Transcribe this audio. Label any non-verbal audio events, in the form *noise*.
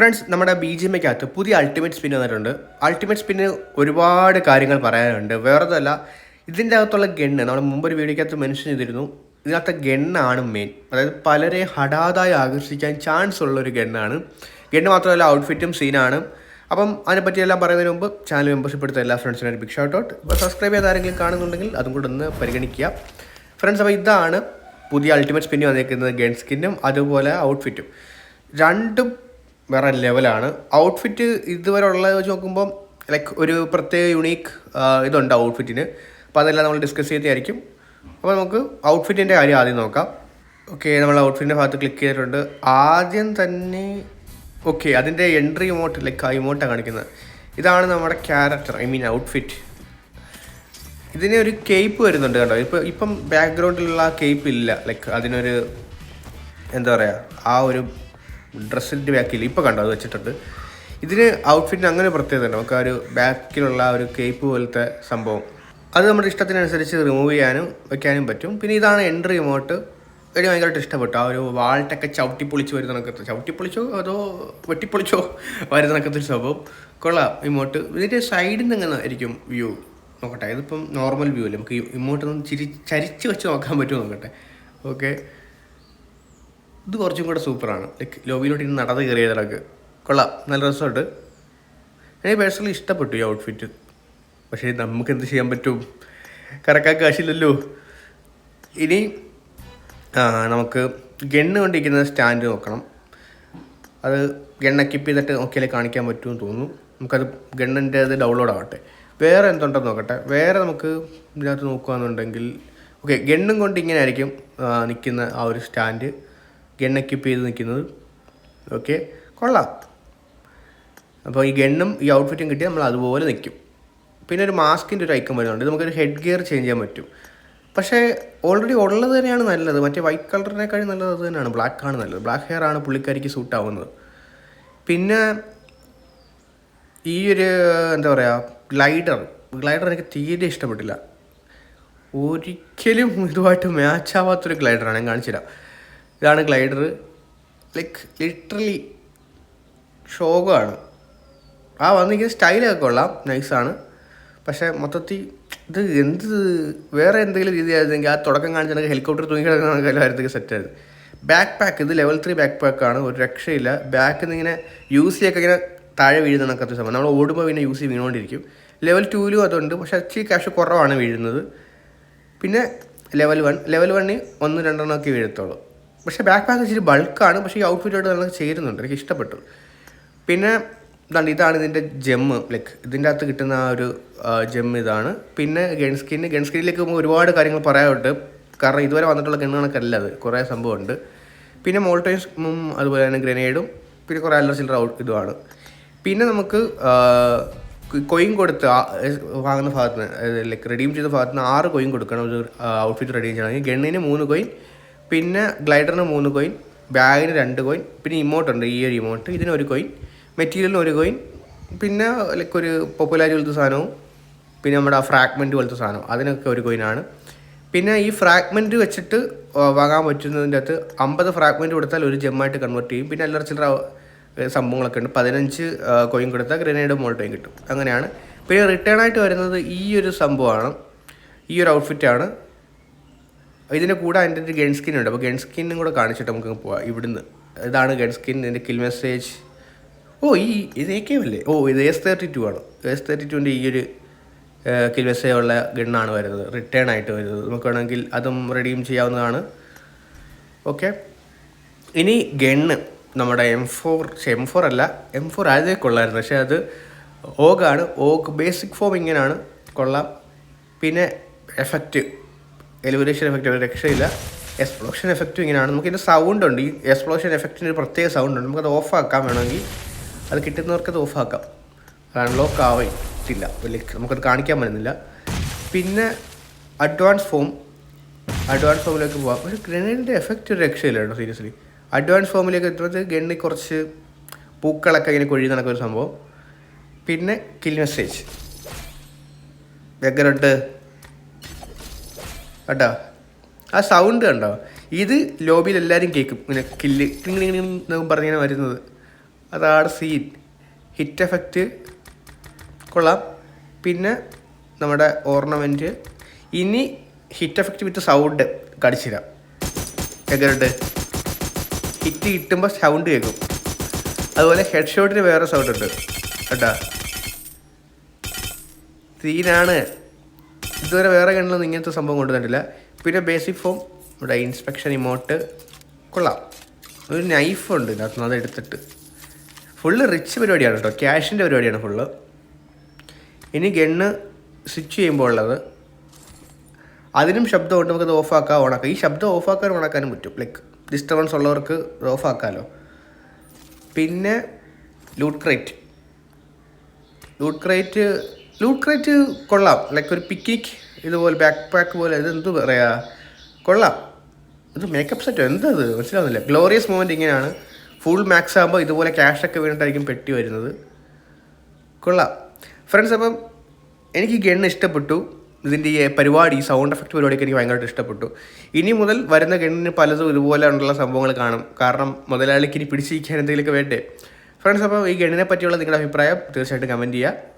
Friends നമ്മുടെ B G എമ്മയ്ക്കകത്ത് പുതിയ അൾട്ടിമേറ്റ് സ്പിൻ വന്നിട്ടുണ്ട്. അൾട്ടിമേറ്റ് സ്പിന്നിന് ഒരുപാട് കാര്യങ്ങൾ പറയാനുണ്ട്. വേറെതല്ല ഇതിന്റെ അകത്തുള്ള ഗണ്ണ് നമ്മൾ മുമ്പൊരു വീഡിയോക്കകത്ത് മെൻഷൻ ചെയ്തിരുന്നു. ഇതിനകത്തെ ഗണ്ണാണ് മെയിൻ അതായത് പലരെ ഹടാതായി ആകർഷിക്കാൻ ചാൻസ് ഉള്ള ഒരു ഗണ്ണാണ്. ഗണ്ണ് മാത്രമല്ല ഔട്ട്ഫിറ്റും സീനാണ് അപ്പം അതിനെ അതിനെപ്പറ്റിയെല്ലാം പറയുന്നതിന് മുമ്പ് ചാനൽ മെമ്പർഷിപ്പ് എടുത്ത എല്ലാ ഫ്രണ്ട്സിനും ഒരു ബിഗ് ഷോട്ട് ഔട്ട് ഇപ്പോൾ സബ്സ്ക്രൈബ് ചെയ്ത് ആരെങ്കിലും കാണുന്നുണ്ടെങ്കിൽ അതും കൂടെ ഒന്ന് പരിഗണിക്കുക. ഫ്രണ്ട്സ് അപ്പോൾ ഇതാണ് പുതിയ അൾട്ടിമേറ്റ് സ്പിന്നി വന്നിരിക്കുന്നത് ഗൺ സ്കിന്നും അതുപോലെ ഔട്ട്ഫിറ്റും രണ്ടും വേറെ ലെവലാണ്. ഔട്ട്ഫിറ്റ് ഇതുവരെ ഉള്ളത് വെച്ച് നോക്കുമ്പോൾ ലൈക്ക് ഒരു പ്രത്യേക യുണീക്ക് ഇതുണ്ട് ഔട്ട്ഫിറ്റിന്. അപ്പോൾ അതെല്ലാം നമ്മൾ ഡിസ്കസ് ചെയ്തായിരിക്കും അപ്പോൾ നമുക്ക് ഔട്ട്ഫിറ്റിന്റെ കാര്യം ആദ്യം നോക്കാം. ഓക്കെ നമ്മൾ ഔട്ട്ഫിറ്റിന്റെ ഭാഗത്ത് ക്ലിക്ക് ചെയ്തിട്ടുണ്ട്. ആദ്യം തന്നെ ഓക്കെ അതിന്റെ എൻട്രി ഇമോട്ട് ലൈക്ക് ആ ഇമോട്ടാണ് കാണിക്കുന്നത്. ഇതാണ് നമ്മുടെ ക്യാരക്ടർ ഐ മീൻ ഔട്ട്ഫിറ്റ് ഇതിന് ഒരു കേപ്പ് വരുന്നുണ്ട് കേട്ടോ ഇപ്പം ഇപ്പം ബാക്ക്ഗ്രൗണ്ടിലുള്ള കേപ്പ് ഇല്ല. ലൈക്ക് അതിനൊരു എന്താ പറയുക ആ ഒരു ഡ്രസ്സിന്റെ ബാക്കിൽ ഇപ്പോൾ കണ്ടോ അത് വെച്ചിട്ടുണ്ട്. ഇതിന് ഔട്ട്ഫിറ്റിന് അങ്ങനെ ഒരു പ്രത്യേകത ഉണ്ട്. നമുക്ക് ആ ഒരു ബാക്കിലുള്ള ഒരു കേപ്പ് പോലത്തെ സംഭവം. അത് നമ്മുടെ ഇഷ്ടത്തിനനുസരിച്ച് റിമൂവ് ചെയ്യാനും വെക്കാനും പറ്റും. പിന്നെ ഇതാണ് എൻട്രി ഇമോട്ട് എനിക്ക് ഭയങ്കരമായിട്ട് ഇഷ്ടപ്പെട്ടു. ആ ഒരു വാൾട്ടൊക്കെ ചവിട്ടിപ്പൊളിച്ച് വരുന്ന കണക്കത്ത് ചവിട്ടിപ്പൊളിച്ചോ അതോ വെട്ടിപ്പൊളിച്ചോ *laughs* വരുന്ന കണക്കത്തൊരു സംഭവം. കൊള്ളാം ഇമോട്ട് ഇതിന്റെ സൈഡിൽ നിന്ന് ആയിരിക്കും വ്യൂ നോക്കട്ടെ. ഇതിപ്പം നോർമൽ വ്യൂ അല്ലേ? നമുക്ക് ഇമോട്ടൊന്ന് ചിരി ചരിച്ച് വെച്ച് നോക്കാൻ പറ്റുമോ നോക്കട്ടെ. ഓക്കെ ഇത് കുറച്ചും കൂടെ സൂപ്പറാണ്. ലൈക്ക് ലോബിയിലോട്ട് ഇന്ന് നടന്ന് കയറിയത് കൊള്ളാം. നല്ല രസമുണ്ട്. എനിക്ക് പേഴ്സണലി ഇഷ്ടപ്പെട്ടു ഈ ഔട്ട്ഫിറ്റ് പക്ഷേ നമുക്ക് എന്ത് ചെയ്യാൻ പറ്റും? കറക്കാൻ കാശില്ലല്ലോ. ഇനി നമുക്ക് ഗണ്ണ് കൊണ്ടിരിക്കുന്ന സ്റ്റാൻഡ് നോക്കണം. അത് ഗണ്ണ കിപ്പ് ചെയ്തിട്ട് നോക്കിയാലേ കാണിക്കാൻ പറ്റുമെന്ന് തോന്നുന്നു. നമുക്കത് ഗണ്ണിന്റെ അത് ഡൗൺലോഡ് ആവട്ടെ. വേറെ എന്തുണ്ടെന്ന് നോക്കട്ടെ. വേറെ നമുക്ക് ഇതിനകത്ത് നോക്കുകയാണെന്നുണ്ടെങ്കിൽ ഓക്കെ ഗണ്ണും കൊണ്ട് ഇങ്ങനെ ആയിരിക്കും നിൽക്കുന്ന ആ ഒരു സ്റ്റാൻഡ് ഗണ്ണ് എക്കിപ്പ് ചെയ്ത് നിൽക്കുന്നത്. ഓക്കെ കൊള്ളാം. അപ്പോൾ ഈ ഗണ്ണും ഈ ഔട്ട്ഫിറ്റും കിട്ടി നമ്മൾ അതുപോലെ നിൽക്കും. പിന്നെ ഒരു മാസ്കിന്റെ ഒരു ഐക്കം വരുന്നുണ്ട്. നമുക്കൊരു ഹെഡ് ഗിയർ ചേഞ്ച് ചെയ്യാൻ പറ്റും. പക്ഷേ ഓൾറെഡി ഉള്ളത് തന്നെയാണ് നല്ലത്. മറ്റേ വൈറ്റ് കളറിനേക്കാളും നല്ലത് അത് തന്നെയാണ്. ബ്ലാക്ക് ആണ് നല്ലത്. ബ്ലാക്ക് ഹെയർ ആണ് പുള്ളിക്കാരിക്ക് സൂട്ട് ആവുന്നത്. പിന്നെ ഈ ഒരു എന്താ പറയുക ഗ്ലൈഡർ ഗ്ലൈഡർ എനിക്ക് തീരെ ഇഷ്ടപ്പെട്ടില്ല. ഒരിക്കലും ഇതുമായിട്ട് മാച്ച് ആവാത്തൊരു ഗ്ലൈഡറാണ് ഞാൻ കാണിച്ചുതരാം. ഇതാണ് ഗ്ലൈഡർ ലൈക്ക് ലിറ്ററലി ഷോകമാണ് ആ വന്നിരിക്കുന്ന സ്റ്റൈലൊക്കെ കൊള്ളാം. നൈസാണ് പക്ഷേ മൊത്തത്തിൽ ഇത് എന്ത് വേറെ എന്തെങ്കിലും രീതിയായിരുന്നെങ്കിൽ ആ തുടക്കം കാണിച്ചിട്ടുണ്ടെങ്കിൽ ഹെലികോപ്റ്റർ തൂങ്ങി കിടക്കുന്ന സെറ്റായിരുന്നു ബാക്ക് പാക്ക് ഇത് ലെവൽ ത്രീ ബാക്ക് പാക്കാണ് ഒരു രക്ഷയില്ല. നിന്ന് ഇങ്ങനെ യൂസ് ചെയ്യൊക്കെ ഇങ്ങനെ താഴെ വീഴുന്ന സമയം നമ്മൾ ഓടുമ്പോൾ പിന്നെ യൂസ് ചെയ്ത് വീണുകൊണ്ടിരിക്കും ലെവൽ ടൂവിലും അതുണ്ട്. പക്ഷേ അച്ചി ക്യാഷ് കുറവാണ് വീഴുന്നത്. പിന്നെ ലെവൽ വൺ ലെവൽ വണ്ണിൽ ഒന്ന് രണ്ടെണ്ണമൊക്കെ വീഴത്തുള്ളൂ. പക്ഷേ ബാക്ക് പാക്ക് ഇച്ചിരി ബൾക്കാണ് പക്ഷേ ഈ ഔട്ട്ഫിറ്റായിട്ട് നല്ല ചേരുന്നുണ്ട്. എനിക്ക് ഇഷ്ടപ്പെട്ടു. പിന്നെ ഇതാണ് ഇതാണ് ഇതിന്റെ ജെമ്മ് ലൈക്ക് ഇതിന്റെ അകത്ത് കിട്ടുന്ന ആ ഒരു ജെമ്മ് ഇതാണ്. പിന്നെ ഗൺ സ്കിന്ന് ഗൺ സ്കിന്നിലേക്ക് പോകുമ്പോൾ ഒരുപാട് കാര്യങ്ങൾ പറയാനുണ്ട്. കാരണം ഇതുവരെ വന്നിട്ടുള്ള ഗണ്ണുകൾക്കല്ല അത്. കുറേ സംഭവമുണ്ട്. പിന്നെ മോൾട്ടൈസും അതുപോലെ തന്നെ ഗ്രനേഡും. പിന്നെ കുറേ അല്ലറ ചില്ലറ ഇതുമാണ്. പിന്നെ നമുക്ക് കൊയിൻ കൊടുത്ത് വാങ്ങുന്ന ഭാഗത്ത് നിന്ന് ലൈക്ക് റെഡീം ചെയ്ത ഭാഗത്ത് നിന്ന് ആറ് കൊയിൻ കൊടുക്കണം. ഒരു ഔട്ട്ഫിറ്റ് റെഡീം ചെയ്യണമെങ്കിൽ ഗണ്ണിന് മൂന്ന് കൊയിൻ പിന്നെ ഗ്ലൈഡറിന് മൂന്ന് കോയിൻ ബാഗിന് രണ്ട് കോയിൻ പിന്നെ ഇമോട്ട് ഉണ്ട് ഈ ഒരു ഇമോട്ട് ഇതിന് ഒരു കോയിൻ മെറ്റീരിയലിന് ഒരു കോയിൻ പിന്നെ ലൈക്ക് ഒരു പോപ്പുലാരി പോലത്തെ സാധനവും പിന്നെ നമ്മുടെ ആ ഫ്രാഗ്മെന്റ് പോലത്തെ സാധനം അതിനൊക്കെ ഒരു കോയിനാണ് പിന്നെ ഈ ഫ്രാഗ്മെന്റ് വെച്ചിട്ട് വാങ്ങാൻ പറ്റുന്നതിന്റെ അകത്ത് അമ്പത് ഫ്രാഗ്മെന്റ് കൊടുത്താൽ ഒരു ജെമ്മായിട്ട് കൺവേർട്ട് ചെയ്യും. പിന്നെ അല്ലറ ചില്ലറ സംഭവങ്ങളൊക്കെ ഉണ്ട്. പതിനഞ്ച് കോയിൻ കൊടുത്താൽ ഗ്രനേഡ് മോൾട്ടോയും കിട്ടും. അങ്ങനെയാണ്. പിന്നെ റിട്ടേൺ ആയിട്ട് വരുന്നത് ഈ ഒരു സംഭവമാണ്. ഈ ഒരു ഔട്ട്ഫിറ്റാണ് ഇതിന്റെ കൂടെ അതിന്റെ ഒരു ഗൺ സ്കിൻ ഉണ്ട്. അപ്പോൾ ഗൺ സ്കിന്നും കൂടെ കാണിച്ചിട്ട് നമുക്ക് പോവാം. ഇവിടുന്ന്. ഇതാണ് ഗൺ സ്കിൻ. ഇതിന്റെ കിൽ മെസ്സേജ്. ഓ ഈ ഇത് എ കെ അല്ലേ? ഓ ഇത് എസ് തേർട്ടി ടു ആണ്. എസ് തേർട്ടി ടുവിന്റെ ഈ ഒരു കിൽ മെസ്സേജ് ഉള്ള ഗണ്ണാണ് വരുന്നത്. റിട്ടേൺ ആയിട്ട് വരുന്നത്. നമുക്ക് വേണമെങ്കിൽ അതും റെഡീം ചെയ്യാവുന്നതാണ്. ഓക്കെ ഇനി ഗണ്ണ് നമ്മുടെ എം ഫോർ എം ഫോർ അല്ല എം ഫോർ ആദ്യമേ കൊള്ളായിരുന്നു. പക്ഷേ അത് ഓഗാണ്. ഓഗ് ബേസിക് ഫോം ഇങ്ങനെയാണ് കൊള്ളാം. പിന്നെ എഫക്റ്റ് എലിവറേഷൻ എഫക്റ്റ് ഒരു രക്ഷയില്ല. എക്സ്പ്ലോഷൻ എഫക്റ്റും ഇങ്ങനെയാണ്. നമുക്ക് ഇതിന്റെ സൗണ്ട് ഉണ്ട്. ഈ എക്സ്പ്ലോഷൻ എഫക്റ്റിന് ഒരു പ്രത്യേക സൗണ്ട് ഉണ്ട്. നമുക്കത് ഓഫ് ആക്കാം വേണമെങ്കിൽ അത് കിട്ടുന്നവർക്ക് അത് ഓഫ് ആക്കാം. അൺലോക്ക് ആവത്തില്ല. വലിയ നമുക്കത് കാണിക്കാൻ പറ്റുന്നില്ല. പിന്നെ അഡ്വാൻസ് ഫോം അഡ്വാൻസ് ഫോമിലേക്ക് പോകാം ഒരു ഗ്രനേഡിന്റെ എഫക്റ്റ് ഒരു രക്ഷയില്ല കേട്ടോ സീരിയസ്ലി അഡ്വാൻസ് ഫോമിലേക്ക് എത്തുന്നത് ഗണ്ണി കുറച്ച് പൂക്കളൊക്കെ ഇങ്ങനെ കൊഴി നടക്കുന്ന ഒരു സംഭവം. പിന്നെ കിൽ മെസ്സേജ് എങ്ങനെയുണ്ട് കേട്ടോ ആ സൗണ്ട് കണ്ടോ? ഇത് ലോബിയിൽ എല്ലാവരും കേൾക്കും. ഇങ്ങനെ കില്ല് ക്ലിങ് എന്നൊക്കെ വരുന്നത്. അതാണ് സീൻ ഹിറ്റ് എഫക്റ്റ് കൊള്ളാം. പിന്നെ നമ്മുടെ ഓർണമെന്റ് ഇനി ഹിറ്റ് എഫക്റ്റ് വിത്ത് സൗണ്ട് കടിച്ചിരാം എങ്ങനെയുണ്ട് ഹിറ്റ് കിട്ടുമ്പോൾ സൗണ്ട് കേൾക്കും. അതുപോലെ ഹെഡ് ഷോട്ടിന് വേറെ സൗണ്ട് ഉണ്ട്. കേട്ടാ സീനാണ് ഇതുവരെ വേറെ കണ്ണിലൊന്നും ഇങ്ങനത്തെ സംഭവം കൊണ്ടുവന്നിട്ടില്ല. പിന്നെ ബേസിക് ഫോം ഇവിടെ ഇൻസ്പെക്ഷൻ ഇമോട്ട് കൊള്ളാം. ഒരു നൈഫുണ്ട് ഇതിനകത്ത് അത് എടുത്തിട്ട്. ഫുള്ള് റിച്ച് പരിപാടിയാണ് കേട്ടോ. ക്യാഷിന്റെ പരിപാടിയാണ് ഫുള്ള് ഇനി ഗണ്ണ് സ്വിച്ച് ചെയ്യുമ്പോൾ ഉള്ളത്. അതിനും ശബ്ദമുണ്ട് നമുക്കത് ഓഫാക്കാം ഓണാക്കാം ഈ ശബ്ദം ഓഫാക്കാനും ഓണാക്കാനും പറ്റും. ലൈക്ക് ഡിസ്റ്റർബൻസ് ഉള്ളവർക്ക് ഓഫാക്കാമല്ലോ പിന്നെ loot crate loot crate loot crate കൊള്ളാം. ലൈക്ക് ഒരു പിക്കിക് ഇതുപോലെ ബാക്ക് പാക്ക് പോലെ ഇത് എന്ത് പറയാ? കൊള്ളാം. ഇത് മേക്കപ്പ് സെറ്റ് എന്താ ഇത്? മനസ്സിലാവുന്നില്ല. ഗ്ലോറിയസ് മൂമെന്റ് ഇങ്ങനെയാണ്. ഫുൾ മാക്സ് ആകുമ്പോൾ ഇതുപോലെ ക്യാഷൊക്കെ വീണിട്ടായിരിക്കും പെട്ടി വരുന്നത്. കൊള്ളാം. ഫ്രണ്ട്സ് അപ്പം എനിക്ക് ഗൺ ഇഷ്ടപ്പെട്ടു. ഇതിന്റെ ഈ പരിപാടി സൗണ്ട് എഫക്റ്റ് പരിപാടിയൊക്കെ എനിക്ക് ഭയങ്കരമായിട്ട് ഇഷ്ടപ്പെട്ടു. ഇനി മുതൽ വരുന്ന ഗണ്ണിന് പലതും ഇതുപോലെ ഉള്ള സംഭവങ്ങൾ കാണും. കാരണം മുതലാളിക്ക് ഇനി പിടിച്ചിരിക്കാൻ എന്തെങ്കിലുമൊക്കെ വേണ്ടേ? ഫ്രണ്ട്സ് അപ്പോൾ ഈ ഗണ്ണിനെ പറ്റിയുള്ള നിങ്ങളുടെ അഭിപ്രായം തീർച്ചയായിട്ടും കമന്റ് ചെയ്യുക.